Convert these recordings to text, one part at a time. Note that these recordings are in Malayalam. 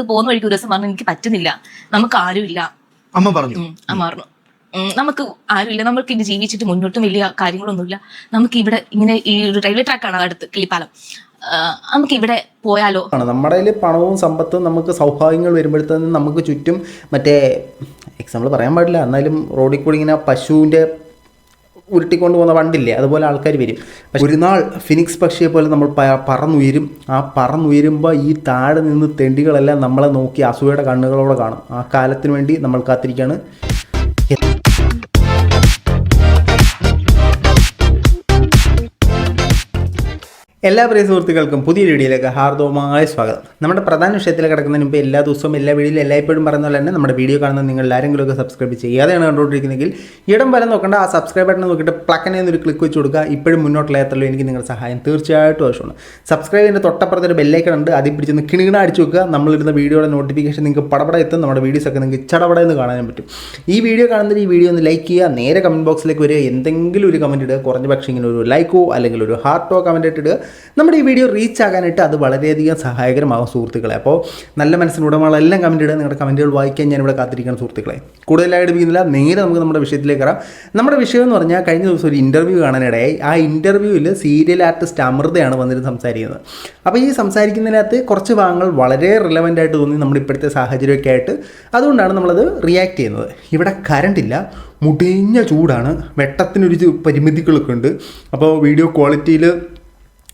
അത് പോകുന്ന വഴിക്ക് ഒരു ദിവസം പറഞ്ഞു എനിക്ക് പറ്റുന്നില്ല. നമുക്ക് ആരുമില്ല അമ്മ പറഞ്ഞു. അമ്മ പറഞ്ഞു. നമുക്ക് ആരുമില്ല നമുക്ക് ഇനി ജീവിച്ചിട്ട് മുന്നോട്ടും വലിയ കാര്യങ്ങളൊന്നുമില്ല. നമുക്ക് ഇവിടെ ഇങ്ങനെ ഈ ഒരു റെയിൽവേ ട്രാക്കാണ് അടുത്ത് കിളിപ്പാലം. നമുക്ക് ഇവിടെ പോയാലോ? നമ്മുടെ കയ്യിൽ പണവും സമ്പത്തും നമുക്ക് സൗഭാഗ്യങ്ങൾ വരുമ്പോഴത്തേനും നമുക്ക് ചുറ്റും മറ്റേ എക്സാമ്പിൾ പറയാൻ പാടില്ല. എന്നാലും റോഡിൽ കൂടി ഇങ്ങനെ പശുവിന്റെ ഉരുട്ടിക്കൊണ്ട് പോകുന്ന വണ്ടില്ലേ? അതുപോലെ ആൾക്കാർ വരും. ഒരു നാൾ ഫിനിക്സ് പക്ഷിയെ പോലെ നമ്മൾ പറന്നുയരും. ആ പറന്നുയരുമ്പോൾ ഈ താഴെ നിന്ന് തെണ്ടികളെല്ലാം നമ്മളെ നോക്കി അസൂയയുടെ കണ്ണുകളോടെ കാണും. ആ കാലത്തിന് വേണ്ടി നമ്മൾ കാത്തിരിക്കുകയാണ്. എല്ലാ പ്രിയ സുഹൃത്തുക്കൾക്കും പുതിയ വീഡിയോയിലേക്ക് ഹാർദവമായ സ്വാഗതം. നമ്മുടെ പ്രധാന വിഷയത്തിൽ കിടക്കുന്നതിന് മുമ്പ് എല്ലാ ദിവസവും എല്ലാ വീഡിയോയിലും എല്ലായ്പ്പോഴും പറയുന്ന പോലെ തന്നെ നമ്മുടെ വീഡിയോ കാണുന്ന നിങ്ങൾ ആരെങ്കിലുമൊക്കെ സബ്സ്ക്രൈബ് ചെയ്യാതെയാണ് കണ്ടുകൊണ്ടിരിക്കുന്നതെങ്കിൽ ഇടം വരെ നോക്കേണ്ട ആ സബ്സ്ക്രൈബ് ബട്ടൺ നോക്കിയിട്ട് പ്ലക്കനെ എന്നൊരു ക്ലിക്ക് വെച്ച് കൊടുക്കുക. ഇപ്പോഴും മുന്നോട്ടുള്ള എനിക്ക് നിങ്ങളുടെ സഹായം തീർച്ചയായിട്ടും ആവശ്യമാണ്. സബ്സ്ക്രൈബ് ചെയ്യുന്ന തൊട്ടപ്പുറത്ത് ഒരു ബെല്ലൈക്കൺ ഉണ്ട്. അതിൽ പിടിച്ചൊന്ന് കിണികിണ അടിച്ചു വെക്കുക നമ്മളിരുന്ന വീഡിയോയുടെ നോട്ടിഫിക്കേഷൻ നിങ്ങൾക്ക് പടപട എത്തും നമ്മുടെ വീഡിയോസ് ഒക്കെ നിങ്ങൾക്ക് ചടപട എന്ന് കാണാൻ പറ്റും ഈ വീഡിയോ കാണുന്നതിന് ഈ വീഡിയോ ഒന്ന് ലൈക്ക് ചെയ്യുക നേരെ കമന്റ് ബോക്സിലേക്ക് വരിക എന്തെങ്കിലും ഒരു കമന്റ് ഇടുക കുറഞ്ഞ പക്ഷേ ഇങ്ങനെ ഒരു ലൈക്കോ അല്ലെങ്കിൽ ഒരു ഹാർട്ടോ കമന്റ് ഇട്ടിടുക നമ്മുടെ ഈ വീഡിയോ റീച്ച് ആകാനായിട്ട് അത് വളരെയധികം സഹായകരമാകും സുഹൃത്തുക്കളെ. അപ്പോൾ നല്ല മനസ്സിന് ഉടമകളെല്ലാം കമന്റ് ഇടുക നിങ്ങളുടെ കമന്റുകൾ വായിക്കാൻ ഇവിടെ കാത്തിരിക്കണം സുഹൃത്തുക്കളെ. കൂടുതലായിട്ട് പിന്നില്ല നേരെ നമുക്ക് നമ്മുടെ വിഷയത്തിലേക്ക് വരാം. നമ്മുടെ വിഷയം എന്ന് പറഞ്ഞാൽ കഴിഞ്ഞ ദിവസം ഒരു ഇന്റർവ്യൂ കാണാനിടയായി. ആ ഇന്റർവ്യൂവിൽ സീരിയൽ ആർട്ടിസ്റ്റ് അമൃതയാണ് വന്നിട്ട് സംസാരിക്കുന്നത്. അപ്പോൾ ഈ സംസാരിക്കുന്നതിനകത്ത് കുറച്ച് ഭാഗങ്ങൾ വളരെ റിലവന്റ് ആയിട്ട് തോന്നി നമ്മുടെ ഇപ്പോഴത്തെ സാഹചര്യമൊക്കെ ആയിട്ട്. അതുകൊണ്ടാണ് നമ്മളത് റിയാക്ട് ചെയ്യുന്നത്. ഇവിടെ കറണ്ട് ഇല്ല മുടിഞ്ഞ ചൂടാണ് വെട്ടത്തിനൊരു പരിമിതികളൊക്കെ ഉണ്ട്. അപ്പോൾ വീഡിയോ ക്വാളിറ്റിയിൽ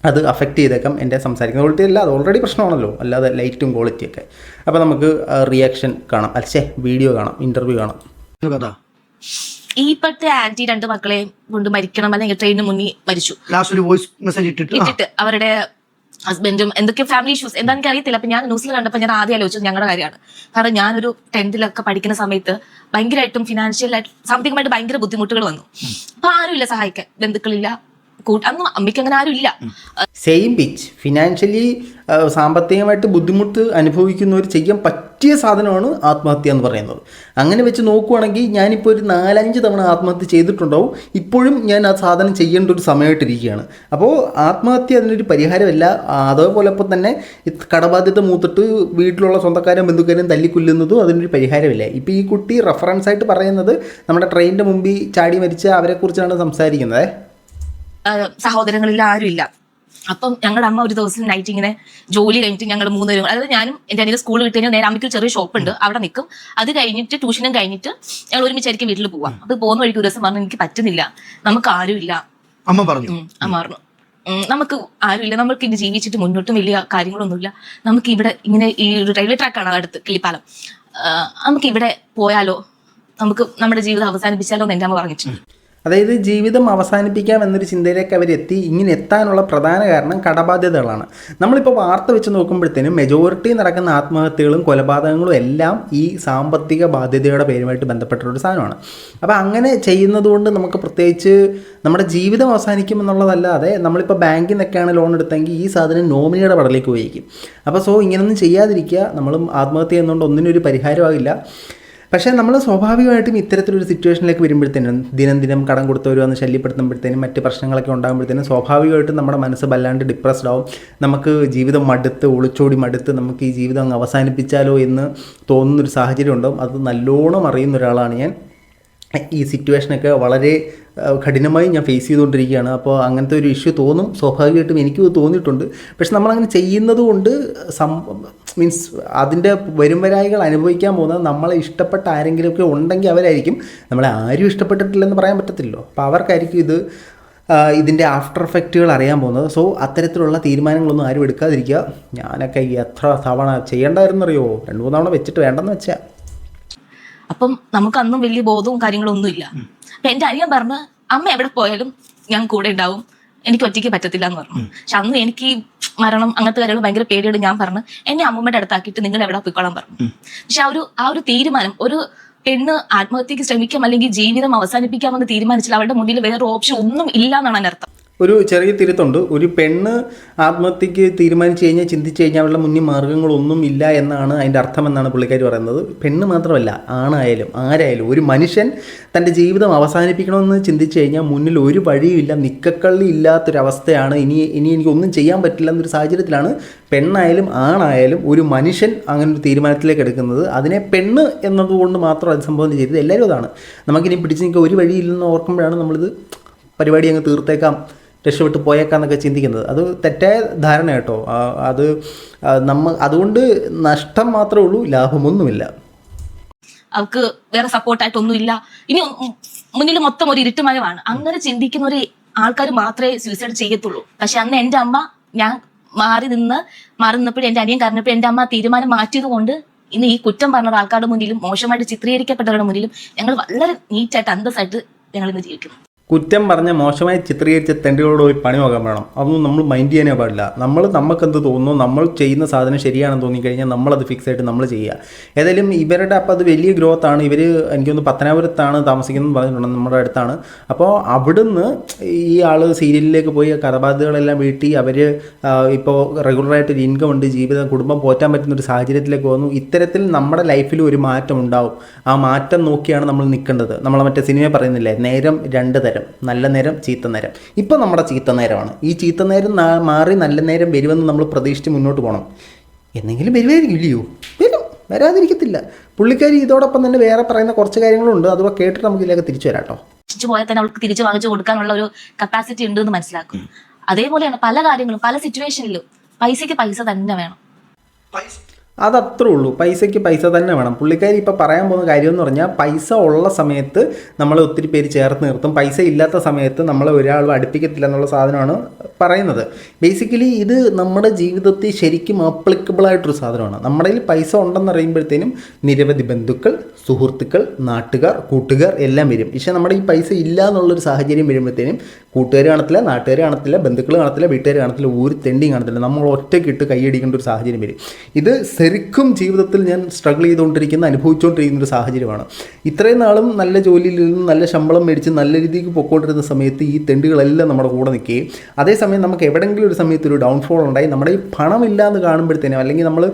അത് അഫക്റ്റ് ചെയ്തേക്കാം എന്റെ സംസാരിക്കുന്ന ക്വാളിറ്റി അല്ല അത് ഓൾറെഡി പ്രശ്നമാണല്ലോ അല്ലാതെ ലൈറ്റും ക്വാളിറ്റിയൊക്കെ അപ്പോൾ നമുക്ക് റിയാക്ഷൻ കാണാം. അല്ലേ വീഡിയോ കാണാം ഇന്റർവ്യൂ കാണാം. കഥ. ഈ ഇപ്പോഴത്തെ ആന്റി രണ്ട് മക്കളെ കൊണ്ട് മരിക്കണം അല്ലെങ്കിൽ ട്രെയിനിന് മുന്നിൽ മരിച്ചു. ലാസ്റ്റ് ഒരു വോയിസ് മെസ്സേജ് ഇട്ടിട്ട് ഇട്ടിട്ട് അവരുടെ ഹസ്ബൻഡും എന്തൊക്കെ ഫാമിലി ഇഷ്യൂസ് എന്താ എനിക്ക് അറിയത്തില്ല. അപ്പൊ ഞാൻ ന്യൂസിൽ കണ്ടപ്പോൾ ഞാൻ ആദ്യം ആലോചിച്ചത് ഞങ്ങളുടെ കാര്യമാണ്. കാരണം ഞാനൊരു ടെൻത്തിലൊക്കെ പഠിക്കുന്ന സമയത്ത് ഭയങ്കരമായിട്ടും ഫിനാൻഷ്യലായിട്ട് സാമ്പത്തികമായിട്ട് ഭയങ്കര ബുദ്ധിമുട്ടുകൾ വന്നു. അപ്പൊ ആരുമില്ല സഹായിക്കാൻ ബന്ധുക്കളില്ല അന്ന് അമ്മയ്ക്ക് അങ്ങനെ ആരും ഇല്ല സെയിം പിച്ച് ഫിനാൻഷ്യലി സാമ്പത്തികമായിട്ട് ബുദ്ധിമുട്ട് അനുഭവിക്കുന്നവർ ചെയ്യാൻ പറ്റിയ സാധനമാണ് ആത്മഹത്യ എന്ന് പറയുന്നത്. അങ്ങനെ വെച്ച് നോക്കുവാണെങ്കിൽ ഞാനിപ്പോൾ ഒരു നാലഞ്ച് തവണ ആത്മഹത്യ ചെയ്തിട്ടുണ്ടാവും. ഇപ്പോഴും ഞാൻ ആ സാധനം ചെയ്യേണ്ട ഒരു സമയമായിട്ടിരിക്കുകയാണ്. അപ്പോൾ ആത്മഹത്യ അതിനൊരു പരിഹാരമല്ല. അതേപോലെ ഇപ്പോൾ തന്നെ കടബാധ്യത മൂത്തിട്ട് വീട്ടിലുള്ള സ്വന്തക്കാരും ബന്ധുക്കാരും തല്ലിക്കൊല്ലുന്നതും അതിനൊരു പരിഹാരമില്ല. ഇപ്പോൾ ഈ കുട്ടി റെഫറൻസ് ആയിട്ട് പറയുന്നത് നമ്മുടെ ട്രെയിനിന്റെ മുമ്പിൽ ചാടി മരിച്ച അവരെക്കുറിച്ചാണ് സംസാരിക്കുന്നത്. സഹോദരങ്ങളിൽ ആരും ഇല്ല. അപ്പം ഞങ്ങളുടെ അമ്മ ഒരു ദിവസം നൈറ്റ് ഇങ്ങനെ ജോലി കഴിഞ്ഞിട്ട് ഞങ്ങൾ മൂന്നുപേരും അതായത് ഞാനും എന്റെ അനിയൻ സ്കൂൾ വിട്ട് കഴിഞ്ഞാൽ നേരെ അമ്മയ്ക്ക് ചെറിയ ഷോപ്പ് ഉണ്ട് അവിടെ നിൽക്കും അത് കഴിഞ്ഞിട്ട് ട്യൂഷനും കഴിഞ്ഞിട്ട് ഞങ്ങൾ ഒരുമിച്ചായിരിക്കും വീട്ടിൽ പോവാം. അത് പോകുന്ന വഴിക്ക് ഒരു ദിവസം പറഞ്ഞു എനിക്ക് പറ്റുന്നില്ല. നമുക്ക് ആരുമില്ല അമ്മ പറഞ്ഞു. അമ്മ പറഞ്ഞു. നമുക്ക് ആരുമില്ല നമുക്ക് ഇനി ജീവിച്ചിട്ട് മുന്നോട്ടും വലിയ കാര്യങ്ങളൊന്നുമില്ല നമുക്ക് ഇവിടെ ഇങ്ങനെ ഈ ഒരു റെയിൽവേ ട്രാക്കാണ് അടുത്ത് കിളിപ്പാലം. നമുക്ക് ഇവിടെ പോയാലോ? നമുക്ക് നമ്മുടെ ജീവിതം അവസാനിപ്പിച്ചാലോ? എന്ന് എന്റെ അമ്മ പറഞ്ഞിട്ടുണ്ട്. അതായത് ജീവിതം അവസാനിപ്പിക്കാം എന്നൊരു ചിന്തയിലേക്ക് എത്തി. ഇങ്ങനെ എത്താനുള്ള പ്രധാന കാരണം കടബാധ്യതകളാണ്. നമ്മളിപ്പോൾ വാർത്ത വെച്ച് നോക്കുമ്പോഴത്തേനും മെജോറിറ്റി നടക്കുന്ന ആത്മഹത്യകളും കൊലപാതകങ്ങളും എല്ലാം ഈ സാമ്പത്തിക ബാധ്യതയുടെ പേരുമായിട്ട് ബന്ധപ്പെട്ടൊരു സാധനമാണ്. അപ്പോൾ അങ്ങനെ ചെയ്യുന്നതുകൊണ്ട് നമുക്ക് പ്രത്യേകിച്ച് നമ്മുടെ ജീവിതം അവസാനിക്കും എന്നുള്ളതല്ലാതെ നമ്മളിപ്പോൾ ബാങ്കിൽ നിന്നൊക്കെയാണ് ലോൺ എടുത്തെങ്കിൽ ഈ സാധനം നോമിനിയുടെ പടലേക്ക് ഉപയോഗിക്കും. അപ്പോൾ സോ ഇങ്ങനൊന്നും ചെയ്യാതിരിക്കുക. നമ്മളും ആത്മഹത്യ എന്നുകൊണ്ട് ഒന്നിനൊരു പരിഹാരമാകില്ല. പക്ഷേ നമ്മൾ സ്വാഭാവികമായിട്ടും ഇത്തരത്തിലൊരു സിറ്റുവേഷനിലേക്ക് വരുമ്പോഴത്തേനും ദിനം ദിനം കടം കൊടുത്തവർ വന്ന് ശല്യപ്പെടുത്തുമ്പോഴത്തേനും മറ്റ് പ്രശ്നങ്ങളൊക്കെ ഉണ്ടാകുമ്പോഴത്തേനും സ്വാഭാവികമായിട്ടും നമ്മുടെ മനസ്സ് വല്ലാണ്ട് ഡിപ്രസ്ഡ് ആവും. നമുക്ക് ജീവിതം മടുത്ത് ഒളിച്ചോടി മടുത്ത് നമുക്ക് ഈ ജീവിതം അങ്ങ് അവസാനിപ്പിച്ചാലോ എന്ന് തോന്നുന്നൊരു സാഹചര്യം ഉണ്ടാവും. അത് നല്ലോണം അറിയുന്ന ഒരാളാണ് ഞാൻ. ഈ സിറ്റുവേഷനൊക്കെ വളരെ കഠിനമായി ഞാൻ ഫേസ് ചെയ്തുകൊണ്ടിരിക്കുകയാണ്. അപ്പോൾ അങ്ങനത്തെ ഒരു ഇഷ്യൂ തോന്നും. സ്വാഭാവികമായിട്ടും എനിക്കും തോന്നിയിട്ടുണ്ട്. പക്ഷെ നമ്മളങ്ങനെ ചെയ്യുന്നത് കൊണ്ട് സം മീൻസ് അതിന്റെ വരും വരായികൾ അനുഭവിക്കാൻ പോകുന്നത് നമ്മളെ ഇഷ്ടപ്പെട്ട ആരെങ്കിലുമൊക്കെ ഉണ്ടെങ്കിൽ അവരായിരിക്കും. നമ്മളെ ആരും ഇഷ്ടപ്പെട്ടിട്ടില്ലെന്ന് പറയാൻ പറ്റത്തില്ലല്ലോ. അപ്പോൾ അവർക്കായിരിക്കും ഇത് ഇതിന്റെ ആഫ്റ്റർ എഫക്റ്റുകൾ അറിയാൻ പോകുന്നത്. സോ അത്തരത്തിലുള്ള തീരുമാനങ്ങളൊന്നും ആരും എടുക്കാതിരിക്കുക. ഞാനൊക്കെ എത്ര തവണ ചെയ്യേണ്ടായിരുന്നറിയോ? രണ്ട് മൂന്ന് തവണ വെച്ചിട്ട് വേണ്ടെന്ന് വെച്ചാൽ അപ്പം നമുക്ക് അന്നും വലിയ ബോധവും കാര്യങ്ങളും ഒന്നുമില്ല അപ്പൊ എന്റെ അനിയൻ പറഞ്ഞ് അമ്മ എവിടെ പോയാലും ഞാൻ കൂടെ ഉണ്ടാവും. എനിക്ക് ഒറ്റയ്ക്ക് പറ്റത്തില്ല എന്ന് പറഞ്ഞു പക്ഷെ അന്ന് എനിക്ക് മരണം അങ്ങനത്തെ കാര്യങ്ങൾ ഭയങ്കര പേടിയോട് ഞാൻ പറഞ്ഞു എന്നെ അമ്മൂമ്മയുടെ അടുത്താക്കിയിട്ട് നിങ്ങൾ എവിടെ പോയിക്കോളാൻ പറഞ്ഞു. പക്ഷെ ആ ഒരു ആ ഒരു തീരുമാനം ഒരു പെണ്ണ് ആത്മഹത്യക്ക് ശ്രമിക്കാം അല്ലെങ്കിൽ ജീവിതം അവസാനിപ്പിക്കാമെന്ന് തീരുമാനിച്ചാൽ അവളുടെ മുന്നിൽ വേറെ ഓപ്ഷൻ ഒന്നും ഇല്ല എന്നാണ് അതിനർത്ഥം. അർത്ഥം ഒരു ചെറിയ തിരുത്തുണ്ട്. ഒരു പെണ്ണ് ആത്മഹത്യക്ക് തീരുമാനിച്ചു കഴിഞ്ഞാൽ ചിന്തിച്ചു കഴിഞ്ഞാൽ അവരുടെ മുന്നിൽ മാർഗങ്ങളൊന്നും ഇല്ല എന്നാണ് അതിന്റെ അർത്ഥമെന്നാണ് പുള്ളിക്കാർ പറയുന്നത്. പെണ്ണ് മാത്രമല്ല ആണായാലും ആരായാലും ഒരു മനുഷ്യൻ തന്റെ ജീവിതം അവസാനിപ്പിക്കണമെന്ന് ചിന്തിച്ചു കഴിഞ്ഞാൽ മുന്നിൽ ഒരു വഴിയുമില്ല നിക്കക്കള്ളി ഇല്ലാത്തൊരവസ്ഥയാണ്. ഇനി ഇനി എനിക്കൊന്നും ചെയ്യാൻ പറ്റില്ല എന്നൊരു സാഹചര്യത്തിലാണ് പെണ്ണായാലും ആണായാലും ഒരു മനുഷ്യൻ അങ്ങനെ ഒരു തീരുമാനത്തിലേക്ക് എടുക്കുന്നത്. അതിനെ പെണ്ണ് എന്നതുകൊണ്ട് മാത്രം സംഭവം ചെയ്തത്. എല്ലാവരും അതാണ്. നമുക്കിനി പിടിച്ചു നിൽക്കുക ഒരു വഴിയില്ലെന്ന് ഓർക്കുമ്പോഴാണ് നമ്മളിത് പരിപാടി അങ്ങ് തീർത്തേക്കാം. രക്ഷപ്പെട്ട് പോയേക്കാന്നൊക്കെ ചിന്തിക്കുന്നത്. അത് തെറ്റായ ധാരണ കേട്ടോ. അത് നമ്മ അതുകൊണ്ട് നഷ്ടം മാത്രമേ ഉള്ളൂ ലാഭമൊന്നുമില്ല. അവർക്ക് വേറെ സപ്പോർട്ടായിട്ടൊന്നും ഇല്ല ഇനി മുന്നിൽ മൊത്തം ഒരു ഇരുട്ടുമയമാണ് അങ്ങനെ ചിന്തിക്കുന്ന ഒരു ആൾക്കാർ മാത്രമേ സൂയിസൈഡ് ചെയ്യത്തുള്ളൂ. പക്ഷെ അന്ന് എന്റെ അമ്മ ഞാൻ മാറി നിന്ന് മാറി നിന്നപ്പോഴും എന്റെ അനിയൻ കരഞ്ഞപ്പോൾ എന്റെ അമ്മ തീരുമാനം മാറ്റിയത് കൊണ്ട് ഇന്ന് ഈ കുറ്റം പറഞ്ഞ ആൾക്കാരുടെ മുന്നിലും മോശമായിട്ട് ചിത്രീകരിക്കപ്പെട്ടവരുടെ മുന്നിലും ഞങ്ങൾ വളരെ നീറ്റായിട്ട് അന്തസ്സായിട്ട് ഞങ്ങൾ ഇന്ന് ജീവിക്കുന്നു. കുറ്റം പറഞ്ഞ മോശമായി ചിത്രീകരിച്ച തെണ്ടികളോട് പോയി പണി നോക്കാൻ വേണം അതൊന്നും നമ്മൾ മൈൻഡ് ചെയ്യാനേ പാടില്ല. നമ്മൾ നമുക്കെന്ത് തോന്നുന്നു? നമ്മൾ ചെയ്യുന്ന സാധനം ശരിയാണെന്ന് തോന്നിക്കഴിഞ്ഞാൽ നമ്മളത് ഫിക്സ് ആയിട്ട് നമ്മൾ ചെയ്യുക. ഏതായാലും ഇവരുടെ അപ്പോൾ അത് വലിയ ഗ്രോത്ത് ആണ്. ഇവർ എനിക്കൊന്ന് പത്തനാപുരത്താണ് താമസിക്കുന്നത് പറഞ്ഞിട്ടുണ്ട് നമ്മുടെ അടുത്താണ്. അപ്പോൾ അവിടുന്ന് ഈ ആൾ സീരിയലിലേക്ക് പോയി കഥാപാത്രങ്ങളെല്ലാം വീട്ടി അവർ ഇപ്പോൾ റെഗുലറായിട്ട് ഒരു ഇൻകം ഉണ്ട് ജീവിതം കുടുംബം പോറ്റാൻ പറ്റുന്ന ഒരു സാഹചര്യത്തിലേക്ക് വന്നു. ഇത്തരത്തിൽ നമ്മുടെ ലൈഫിൽ ഒരു മാറ്റം ഉണ്ടാവും. ആ മാറ്റം നോക്കിയാണ് നമ്മൾ നിൽക്കേണ്ടത്. നമ്മൾ മറ്റേ സിനിമ പറയുന്നില്ലേ? നേരം രണ്ട് തരം. നല്ല നേരം ചീത്ത നേരം. ഇപ്പം നമ്മുടെ ചീത്ത നേരമാണ്. ഈ ചീത്ത നേരം മാറി നല്ല നേരം വരുമെന്ന് നമ്മൾ പ്രതീക്ഷിച്ച് മുന്നോട്ട് പോകണം എന്നെങ്കിലും വരുമായിരിക്കും ഇല്ലയോ? വരും വരാതിരിക്കത്തില്ല. പുള്ളിക്കാരി ഇതോടൊപ്പം തന്നെ വേറെ പറയുന്ന കുറച്ച് കാര്യങ്ങളുണ്ട്. അതൊക്കെ കേട്ടിട്ട് നമുക്ക് ഇതിലേക്ക് തിരിച്ചു വരാം കേട്ടോ. രക്ഷിച്ചു പോയാൽ തന്നെ അവൾക്ക് തിരിച്ചു വാങ്ങിച്ചു കൊടുക്കാനുള്ള ഒരു കപ്പാസിറ്റി ഉണ്ട് എന്ന് മനസ്സിലാക്കും അതേപോലെയാണ് പല കാര്യങ്ങളും പല സിറ്റുവേഷനിലും പൈസയ്ക്ക് പൈസ തന്നെ വേണം. അതത്രേ ഉള്ളൂ. പൈസയ്ക്ക് പൈസ തന്നെ വേണം. പുള്ളിക്കാരി ഇപ്പോൾ പറയാൻ പോകുന്ന കാര്യം എന്ന് പറഞ്ഞാൽ പൈസ ഉള്ള സമയത്ത് നമ്മൾ ഒത്തിരി പേര് ചേർത്ത് നിർത്തും. പൈസ ഇല്ലാത്ത സമയത്ത് നമ്മളെ ഒരാളും അടുപ്പിക്കത്തില്ല എന്നുള്ള സാധനമാണ് പറയുന്നത്. ബേസിക്കലി ഇത് നമ്മുടെ ജീവിതത്തിൽ ശരിക്കും ആപ്ലിക്കബിൾ ആയിട്ടൊരു സാധനമാണ്. നമ്മുടെ കയ്യിൽ പൈസ ഉണ്ടെന്ന് അറിയുമ്പോഴത്തേനും നിരവധി ബന്ധുക്കൾ സുഹൃത്തുക്കൾ നാട്ടുകാർ കൂട്ടുകാർ എല്ലാം വരും. പക്ഷേ നമ്മുടെ ഈ പൈസ ഇല്ല എന്നുള്ളൊരു സാഹചര്യം വരുമ്പോഴത്തേനും കൂട്ടുകാർ കാണത്തില്ല നാട്ടുകാർ കാണത്തില്ല ബന്ധുക്കൾ കാണത്തില്ല വീട്ടുകാർ കാണത്തില്ല ഒരു തെണ്ടിയും കാണത്തില്ല. നമ്മൾ ഒറ്റയ്ക്കിട്ട് കൈയടിക്കേണ്ട ഒരു സാഹചര്യം വരും. ഇത് ശരിക്കും ജീവിതത്തിൽ ഞാൻ സ്ട്രഗിൾ ചെയ്തുകൊണ്ടിരിക്കുന്ന അനുഭവിച്ചുകൊണ്ടിരിക്കുന്ന ഒരു സാഹചര്യമാണ്. ഇത്രയും നാളും നല്ല ജോലിയിൽ നിന്നും നല്ല ശമ്പളം മേടിച്ച് നല്ല രീതിക്ക് പൊക്കോണ്ടിരുന്ന സമയത്ത് ഈ തെണ്ടുകളെല്ലാം നമ്മുടെ കൂടെ നിൽക്കുകയും അതേസമയം നമുക്ക് എവിടെയെങ്കിലും ഒരു സമയത്ത് ഒരു ഡൗൺഫോൾ ഉണ്ടായി നമ്മുടെ ഈ പണമില്ല എന്ന് കാണുമ്പോഴത്തേനും അല്ലെങ്കിൽ നമ്മൾ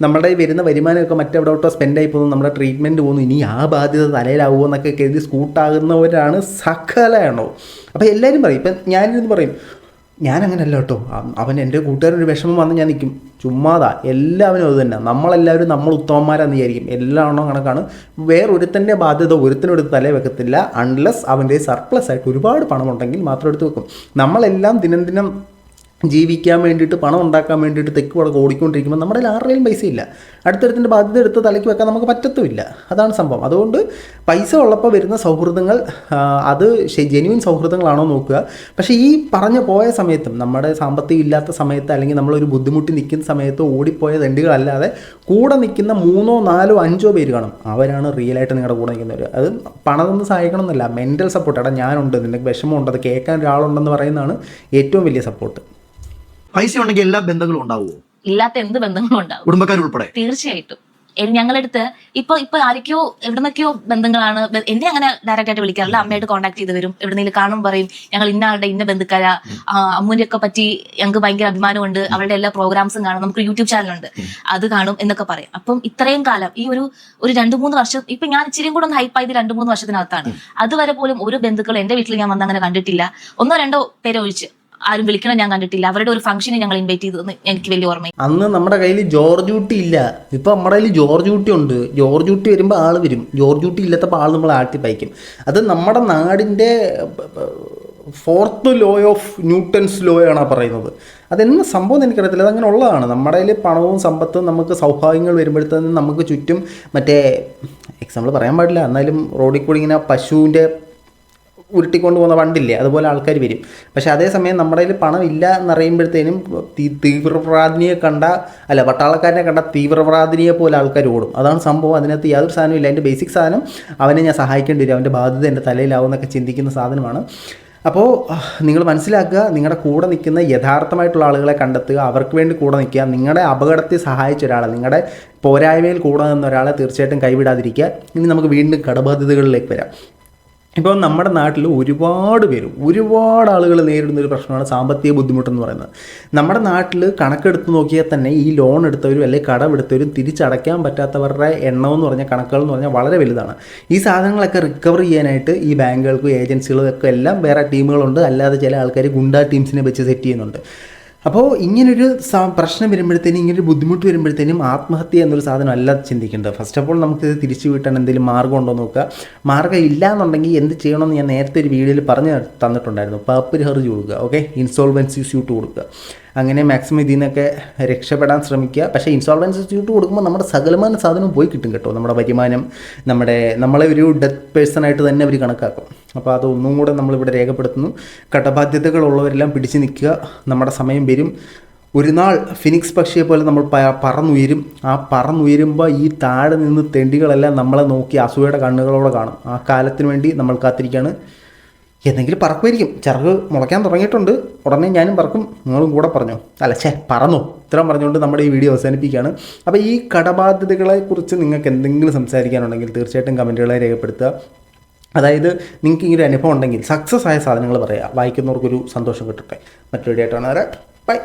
നമ്മുടെ വരുന്ന വരുമാനമൊക്കെ മറ്റെവിടോട്ടോ സ്പെൻഡ് ആയി പോകുന്നു നമ്മുടെ ട്രീറ്റ്മെന്റ് പോകുന്നു ഇനി ആ ബാധ്യത തലയിലാവുമോ എന്നൊക്കെ കരുതി സ്കൂട്ടാകുന്നവരാണ് സകലയാണോ അപ്പോൾ എല്ലാവരും പറയും ഇപ്പം ഞാനിരുന്ന് പറയും ഞാൻ അങ്ങനെയല്ല കേട്ടോ അവൻ എന്റെ കൂട്ടുകാരൊരു വിഷമം വന്ന് ഞാൻ നിൽക്കും ചുമ്മാതാ എല്ലാവരും അത് തന്നെ. നമ്മളെല്ലാവരും നമ്മൾ ഉത്തമന്മാരാന്ന് വിചാരിക്കും. എല്ലാം എണ്ണം കണക്കാണ്. വേറൊരുത്തന്റെ ബാധ്യത ഒരുത്തിനൊരു തലേ വെക്കത്തില്ല. അൺലെസ് അവന്റെ സർപ്ലസ് ആയിട്ട് ഒരുപാട് പണം ഉണ്ടെങ്കിൽ മാത്രം എടുത്ത് വെക്കും. നമ്മളെല്ലാം ദിനം ദിനം ജീവിക്കാൻ വേണ്ടിയിട്ട് പണം ഉണ്ടാക്കാൻ വേണ്ടിയിട്ട് തെക്ക് വടക്ക് ഓടിക്കൊണ്ടിരിക്കുമ്പോൾ നമ്മുടെ ആരുടെയും പൈസ ഇല്ല അടുത്തടുത്തിന്റെ ബാധ്യത എടുത്ത് തലയ്ക്ക് വെക്കാൻ നമുക്ക് പറ്റത്തുമില്ല. അതാണ് സംഭവം. അതുകൊണ്ട് പൈസ ഉള്ളപ്പോൾ വരുന്ന സൗഹൃദങ്ങൾ അത് ജെന്യൂൻ സൗഹൃദങ്ങളാണോ നോക്കുക. പക്ഷേ ഈ പറഞ്ഞു പോയ സമയത്തും നമ്മുടെ സാമ്പത്തികം ഇല്ലാത്ത സമയത്ത് അല്ലെങ്കിൽ നമ്മളൊരു ബുദ്ധിമുട്ടി നിൽക്കുന്ന സമയത്ത് ഓടിപ്പോയ തെണ്ടുകളല്ലാതെ കൂടെ നിൽക്കുന്ന മൂന്നോ നാലോ അഞ്ചോ പേര് കാണും. അവരാണ് റിയലായിട്ട് നിങ്ങളുടെ കൂടെ നിൽക്കുന്നവർ അത് പണതൊന്നും തന്ന് സഹായിക്കണം എന്നല്ല മെന്റൽ സപ്പോർട്ട് എടാ ഞാനുണ്ട് നിനക്ക് വിഷമമുണ്ട് അത് കേൾക്കാൻ ഒരാളുണ്ടെന്ന് പറയുന്നതാണ് ഏറ്റവും വലിയ സപ്പോർട്ട് പൈസ ഉണ്ടെങ്കിൽ എല്ലാ ബന്ധങ്ങളും ഉണ്ടാവുമോ? ഇല്ലാത്ത എന്ത് ബന്ധങ്ങളും ഉണ്ടാവും. കുടുംബക്കാരുൾപ്പെടെ. തീർച്ചയായിട്ടും. ഞങ്ങളുടെ ഞങ്ങളടുത്ത് ഇപ്പൊ ഇപ്പൊ ആരൊക്കെയോ എവിടുന്നൊക്കെയോ ബന്ധങ്ങളാണ് എന്നെ അങ്ങനെ ഡയറക്റ്റ് ആയിട്ട് വിളിക്കാറില്ല. അമ്മയായിട്ട് കോൺടാക്ട് ചെയ്ത് വരും. എവിടെന്നെങ്കിലും കാണും പറയും ഞങ്ങൾ ഇന്ന ആളുടെ ഇന്ന ബന്ധുക്കാരാ. അമ്മൂനെ ഒക്കെ പറ്റി ഞങ്ങൾക്ക് ഭയങ്കര അഭിമാനമുണ്ട്. അവരുടെ എല്ലാ പ്രോഗ്രാംസും കാണും. നമുക്ക് യൂട്യൂബ് ചാനലുണ്ട് അത് കാണും എന്നൊക്കെ പറയും. അപ്പം ഇത്രയും കാലം ഈ ഒരു ഒരു രണ്ടു മൂന്ന് വർഷം ഇപ്പൊ ഞാൻ ഇച്ചിരി കൂടെ ഒന്ന് ഹൈപ്പായത് രണ്ടു മൂന്ന് വർഷത്തിനകത്താണ്. അതുവരെ പോലും ഒരു ബന്ധുക്കളും എന്റെ വീട്ടിൽ ഞാൻ വന്ന് അങ്ങനെ കണ്ടിട്ടില്ല. ഒന്നോ രണ്ടോ പേരെ ഒഴിച്ച്. ആരും വിളിക്കണം ഞാൻ കണ്ടിട്ടില്ല. അവരുടെ ഒരു ഫംഗ്ഷന് ഞങ്ങൾ ഇൻവൈറ്റ് ചെയ്തതെന്ന് എനിക്ക് വലിയ ഓർമ്മ അന്ന് നമ്മുടെ കയ്യിൽ ജോർജ് ഊട്ടി ഇല്ല. ഇപ്പൊ നമ്മുടെ കയ്യിൽ ജോർജ് ഊട്ടി ഉണ്ട്. ജോർജ് ഊട്ടി വരുമ്പോൾ ആൾ വരും. ജോർജ് ഊട്ടി ഇല്ലാത്തപ്പോൾ ആൾ നമ്മൾ ആട്ടി പയക്കും. അത് നമ്മുടെ നാടിന്റെ fourth law of Newton's law ആണ് പറയുന്നത്. അതെന്ന സംഭവം എനിക്കറിയത്തില്ല. അതങ്ങനെ ഉള്ളതാണ്. നമ്മുടെ കയ്യിൽ പണവും സമ്പത്തും നമുക്ക് സൗഭാഗ്യങ്ങൾ വരുമ്പോഴത്തേനും നമുക്ക് ചുറ്റും മറ്റേ എക്സാമ്പിൾ പറയാൻ പാടില്ല. എന്നാലും റോഡിൽ കൂടി ഇങ്ങനെ പശുവിന്റെ ഉരുട്ടിക്കൊണ്ട് പോകുന്ന വണ്ടില്ലേ അതുപോലെ ആൾക്കാർ വരും. പക്ഷെ അതേസമയം നമ്മുടെ കയ്യിൽ പണമില്ല എന്നറിയുമ്പോഴത്തേനും തീവ്രപ്രാതിനിയെ കണ്ട അല്ല പട്ടാളക്കാരനെ കണ്ട തീവ്രപ്രാതിനിയെ പോലെ ആൾക്കാർ ഓടും. അതാണ് സംഭവം. അതിനകത്ത് യാതൊരു സാധനവും ഇല്ല. അതിന്റെ ബേസിക് സാധനം അവനെ ഞാൻ സഹായിക്കേണ്ടി വരും. അവന്റെ ബാധ്യത എന്റെ തലയിലാവും എന്നൊക്കെ ചിന്തിക്കുന്ന സാധനമാണ്. അപ്പോൾ നിങ്ങൾ മനസ്സിലാക്കുക നിങ്ങളുടെ കൂടെ നിൽക്കുന്ന യഥാർത്ഥമായിട്ടുള്ള ആളുകളെ കണ്ടെത്തുക അവർക്ക് വേണ്ടി കൂടെ നിൽക്കുക നിങ്ങളുടെ അപകടത്തെ സഹായിച്ച ഒരാളെ നിങ്ങളുടെ പോരായ്മയിൽ കൂടെ നിന്ന ഒരാളെ തീർച്ചയായിട്ടും കൈവിടാതിരിക്കുക. ഇനി നമുക്ക് വീണ്ടും കടബാധ്യതകളിലേക്ക് വരാം. ഇപ്പോൾ നമ്മുടെ നാട്ടിൽ ഒരുപാട് പേര് ഒരുപാട് ആളുകൾ നേരിടുന്ന ഒരു പ്രശ്നമാണ് സാമ്പത്തിക ബുദ്ധിമുട്ടെന്ന് പറയുന്നത്. നമ്മുടെ നാട്ടിൽ കണക്കെടുത്ത് നോക്കിയാൽ തന്നെ ഈ ലോൺ എടുത്തവരും അല്ലെങ്കിൽ കടമെടുത്തവരും തിരിച്ചടയ്ക്കാൻ പറ്റാത്തവരുടെ എണ്ണം എന്ന് പറഞ്ഞാൽ കണക്കുകൾ എന്ന് പറഞ്ഞാൽ വളരെ വലുതാണ്. ഈ സാധനങ്ങളൊക്കെ റിക്കവർ ചെയ്യാനായിട്ട് ഈ ബാങ്കുകൾക്കും ഏജൻസികൾക്കും എല്ലാം വേറെ ടീമുകളുണ്ട്. അല്ലാതെ ചില ആൾക്കാർ ഗുണ്ടാ ടീംസിനെ വെച്ച് സെറ്റ് ചെയ്യുന്നുണ്ട്. അപ്പോൾ ഇങ്ങനൊരു പ്രശ്നം വരുമ്പോഴത്തേനും ഇങ്ങനൊരു ബുദ്ധിമുട്ട് വരുമ്പോഴത്തേനും ആത്മഹത്യ എന്നൊരു സാധനം അല്ല ചിന്തിക്കേണ്ടത്. ഫസ്റ്റ് ഓഫ് ഓൾ നമുക്ക് തിരിച്ചു വീട്ടാൻ എന്തെങ്കിലും മാർഗം ഉണ്ടോ നോക്കുക. മാർഗം ഇല്ല എന്നുണ്ടെങ്കിൽ എന്ത് ചെയ്യണമെന്ന് ഞാൻ നേരത്തെ ഒരു വീഡിയോയിൽ പറഞ്ഞു തന്നിട്ടുണ്ടായിരുന്നു. പാപ്പര് ഹെർജ് കൊടുക്കുക ഓക്കെ ഇൻസോൾവൻസി സ്യൂട്ട് കൊടുക്കുക. അങ്ങനെ മാക്സിമം ഇതിൽ നിന്നൊക്കെ രക്ഷപ്പെടാൻ ശ്രമിക്കുക. പക്ഷേ ഇൻസോൾവൻസി സ്യൂട്ട് കൊടുക്കുമ്പോൾ നമ്മുടെ സകലമാന സാധനം പോയി കിട്ടും കേട്ടോ. നമ്മുടെ വരുമാനം നമ്മുടെ നമ്മളെ ഒരു ഡെത്ത് പേഴ്സണായിട്ട് തന്നെ അവർ കണക്കാക്കും. അപ്പോൾ അതൊന്നും കൂടെ നമ്മളിവിടെ രേഖപ്പെടുത്തുന്നു. കടബാധ്യതകളുള്ളവരെല്ലാം പിടിച്ചു നിൽക്കുക. നമ്മുടെ സമയം വരും. ഒരു നാൾ ഫിനിക്സ് പക്ഷിയെ പോലെ നമ്മൾ പറന്നുയരും. ആ പറന്നുയരുമ്പോൾ ഈ താഴെ നിന്ന് തെണ്ടികളെല്ലാം നമ്മളെ നോക്കി അസൂയയുടെ കണ്ണുകളോടെ കാണും. ആ കാലത്തിന് വേണ്ടി നമ്മൾ കാത്തിരിക്കുകയാണ്. എന്തെങ്കിലും പറക്കുമായിരിക്കും. ചിറക് മുളയ്ക്കാൻ തുടങ്ങിയിട്ടുണ്ട്. ഉടനെ ഞാനും പറക്കും നിങ്ങളും കൂടെ പറഞ്ഞു. അല്ല ഛേ പറഞ്ഞു ഇത്രയും പറഞ്ഞുകൊണ്ട് നമ്മുടെ ഈ വീഡിയോ അവസാനിപ്പിക്കുകയാണ്. അപ്പോൾ ഈ കടബാധ്യതകളെക്കുറിച്ച് നിങ്ങൾക്ക് എന്തെങ്കിലും സംസാരിക്കാനുണ്ടെങ്കിൽ തീർച്ചയായിട്ടും കമന്റുകളെ രേഖപ്പെടുത്തുക. അതായത് നിങ്ങൾക്ക് ഇങ്ങനെ അനുഭവം ഉണ്ടെങ്കിൽ സക്സസ് ആയ സാധനങ്ങൾ പറയുക. വായിക്കുന്നവർക്കൊരു സന്തോഷം കിട്ടട്ടെ. മറ്റൊരു വീഡിയോ ആയിട്ടാണ് ബൈ.